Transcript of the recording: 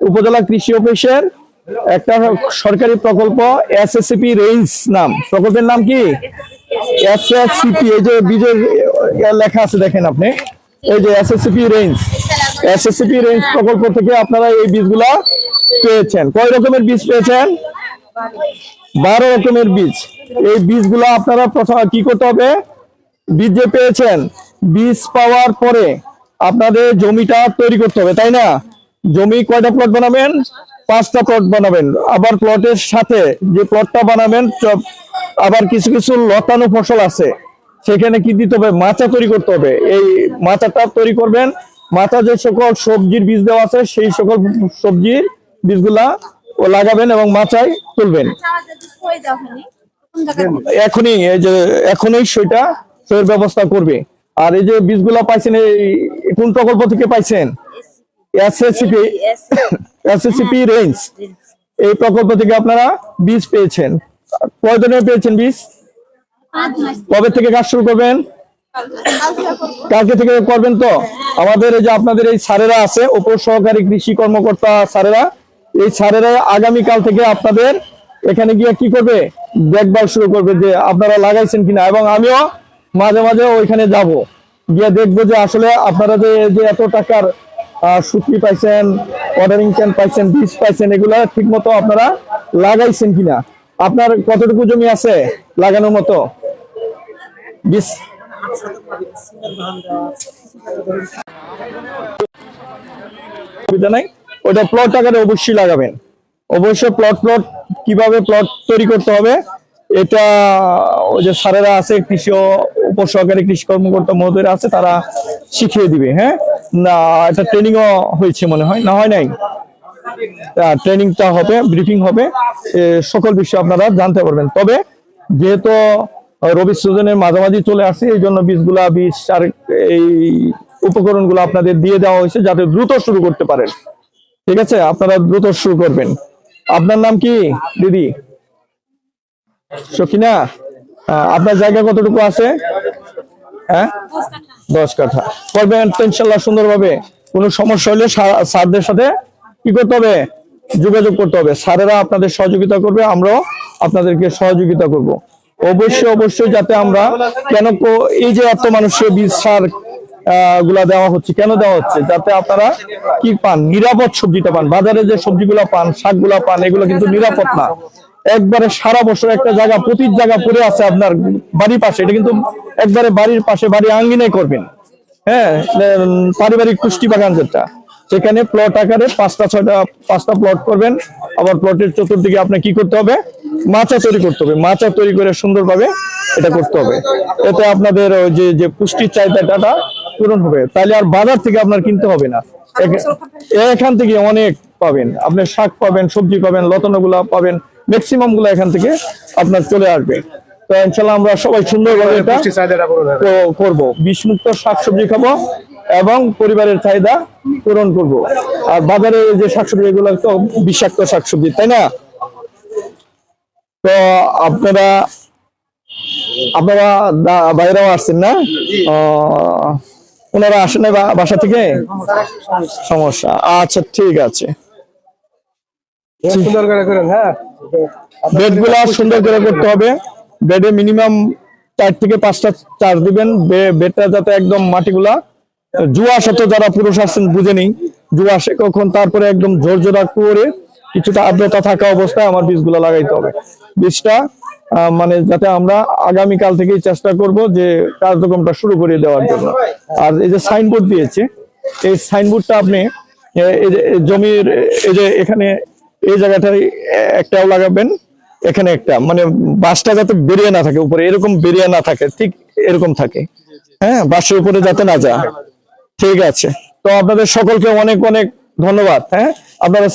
উপজেলা কৃষি অফিসের একটা সরকারি প্রকল্প এসএসসিপি রেঞ্জ নাম। প্রকল্পের নাম কি? এসএসসিপি এই যে বীজের লেখা আছে, দেখেন আপনি। এই যে এসএসসিপি রেঞ্জ এসএসসিপি রেঞ্জ প্রকল্প থেকে আপনারা এই বীজগুলা পেয়েছেন। কয় রকমের বীজ পেয়েছেন? বারো রকমের বীজ। এই বীজগুলো আপনারা প্রথম কি করতে হবে? বীজ যে পেয়েছেন। বীজ পাওয়ার পরে আপনাদের জমিটা তৈরি করতে হবে, তাই না? জমি কয়টা প্লট বানাবেন? পাঁচটা প্লট বানাবেন। আবার প্লটের সাথে যে প্লটটা বানাবেন আবার কিছু কিছু লতানো ফসল আছে। সেখানে কি দিতে হবে? মাচা তৈরি করতে হবে। এই মাচাটা তৈরি করবেন। মাচা যে সকল সবজির বীজ দেওয়া আছে, সেই সকল সবজির বীজগুলা লাগাবেন এবং মাচায় তুলবেন। এখনই, এই যে এখনই সেটা সইয়ের ব্যবস্থা করবে। আর এই যে বীজগুলা পাইছেন, এই কোন প্রকল্প থেকে পাইছেন? এসএসসিপি এসএসসিপি রেঞ্জ এই প্রকল্প থেকে আপনারা বীজ পেয়েছেন। কয়জনের পেয়েছেন বীজ? কবে থেকে কাজ শুরু করবেন? কালকে থেকে করবেন তো? আমাদের এই যে আপনাদের এই স্যারেরা আছে উপর সহকারী কৃষি কর্মকর্তা স্যারেরা এই স্যারেরা আগামীকাল থেকে আপনাদের এখানে গিয়ে কি করবে? দেখভাল শুরু করবে যে আপনারা লাগাইছেন কিনা। এবং আমিও মাঝে মাঝে ওইখানে যাব। গিয়ে দেখব যে আসলে আপনারা যে এত টাকার সুতি পাইছেন অর্ডারিং ক্যান পাইছেন, বীজ পাইছেন, এগুলা ঠিক মতো আপনারা লাগাইছেন কিনা? আপনার কতটুকু জমি আছে লাগানোর মতো? বীজ? নাই? ওটা প্লট আকারে অবশ্যই লাগাবেন। অবশ্যই প্লট প্লট কীভাবে প্লট তৈরি করতে হবে, এটা ওই যে স্যারেরা আছে, কৃষি ও- উপসহকারী কৃষি কর্মকর্তা মহোদয়রা আছে, তারা শিখিয়ে দিবে হ্যাঁ? না এটা ট্রেনিংও হয়েছে মনে হয়। না হয় নাই? ট্রেনিংটা হবে ব্রিফিং হবে। সকল বিষয় আপনারা জানতে পারবেন। তবে যেহেতু রবি সিজনের মাঝামাঝি চলে আসছে এই জন্য বীজগুলা বীজ আর এই উপকরণগুলো আপনাদের দিয়ে দেওয়া হয়েছে যাতে দ্রুত শুরু করতে পারেন। ঠিক আছে? আপনারা দ্রুত শুরু করবেন। আপনার নাম কি দিদি? সখিনা? আপনার জায়গা কতটুকু আছে? হ্যাঁ? দশ কাঠা। করবেন ইনশাল্লাহ সুন্দরভাবে। কোনো সমস্যা হলে স্যারদের সাথে কি করতে হবে? যোগাযোগ করতে হবে। স্যারেরা আপনাদের সহযোগিতা করবে, আমরাও আপনাদেরকে সহযোগিতা করব। অবশ্যই অবশ্যই যাতে আমরা কেন এই যে এত মানুষের বীজ সারগুলা দেওয়া হচ্ছে, কেন দেওয়া হচ্ছে? যাতে আপনারা কি পান? নিরাপদ সবজিটা পান। বাজারে যে সবজিগুলা পান, শাকগুলা পান, এগুলো কিন্তু নিরাপদ না। একবারে সারা বছর একটা জায়গা প্রতি জায়গা পড়ে আছে আপনার বাড়ির পাশে। এটা কিন্তু একবারে বাড়ির পাশে, বাড়ি আঙ্গিনায় করবেন। হ্যাঁ পারিবারিক পুষ্টি বাগান যেটা। সেখানে প্লট আকারে পাঁচটা, ছয়টা, পাঁচটা প্লট করবেন। আবার প্লটের চতুর্দিকে আপনার কি করতে হবে? মাচা তৈরি করতে হবে। মাচা তৈরি করে সুন্দরভাবে এটা করতে হবে। এতে আপনাদের ওই যে যে পুষ্টির চাহিদাটা পূরণ হবে। তাহলে আর বাজার থেকে আপনার কিনতে হবে না। এখান থেকে অনেক পাবেন। আপনি শাক পাবেন, সবজি পাবেন, লতানো গুলা পাবেন। ম্যাক্সিমামগুলো এখান থেকে আপনার চলে আসবে। তো ইনশাল্লাহ আমরা সবাই সুন্দরভাবে এটা। তো করব। বিষমুক্ত শাকসবজি খাব এবং পরিবারের চাহিদা পূরণ করব। আর বাজারে যে শাকসবজি এগুলো তো বিষাক্ত শাকসবজি তাই না? তো আপনারা আপনারা বাইরেও আসছেন না? ওনারা আসেন না বাসা থেকে? সমস্যা। আচ্ছা ঠিক আছে। সুন্দর করে করেন হ্যাঁ? বেডগুলা সুন্দর করে করতে হবে। বেডে মিনিমাম চার থেকে পাঁচটা চার্জ দিবেন। বেডটা যাতে একদম মাটিগুলা জুয়া সাথে যারা পুরুষ আছেন, বুঝে নেই জুয়া সে কখন, তারপরে একদম ঝরঝরা করে কিছুটা আর্দ্রতা থাকা অবস্থায় আমার বীজগুলা লাগাইতে হবে। বীজটা মানে যাতে আমরা আগামীকাল থেকেই চেষ্টা করব যে কার্যক্রমটা শুরু করে দেওয়ার জন্য। আর এই যে সাইনবোর্ড দিয়েছে, এই সাইনবোর্ডটা আপনি জমির এই যে এখানে এই জায়গাটায় একটাও লাগাবেন, এখানে একটা। মানে বাসটা যাতে বেরিয়ে না থাকে, উপরে এরকম বেরিয়ে না থাকে, ঠিক এরকম থাকে। হ্যাঁ বাসের উপরে যাতে না যায়। ঠিক আছে। তো আপনাদের সকলকে অনেক অনেক ধন্যবাদ হ্যাঁ? আপনারা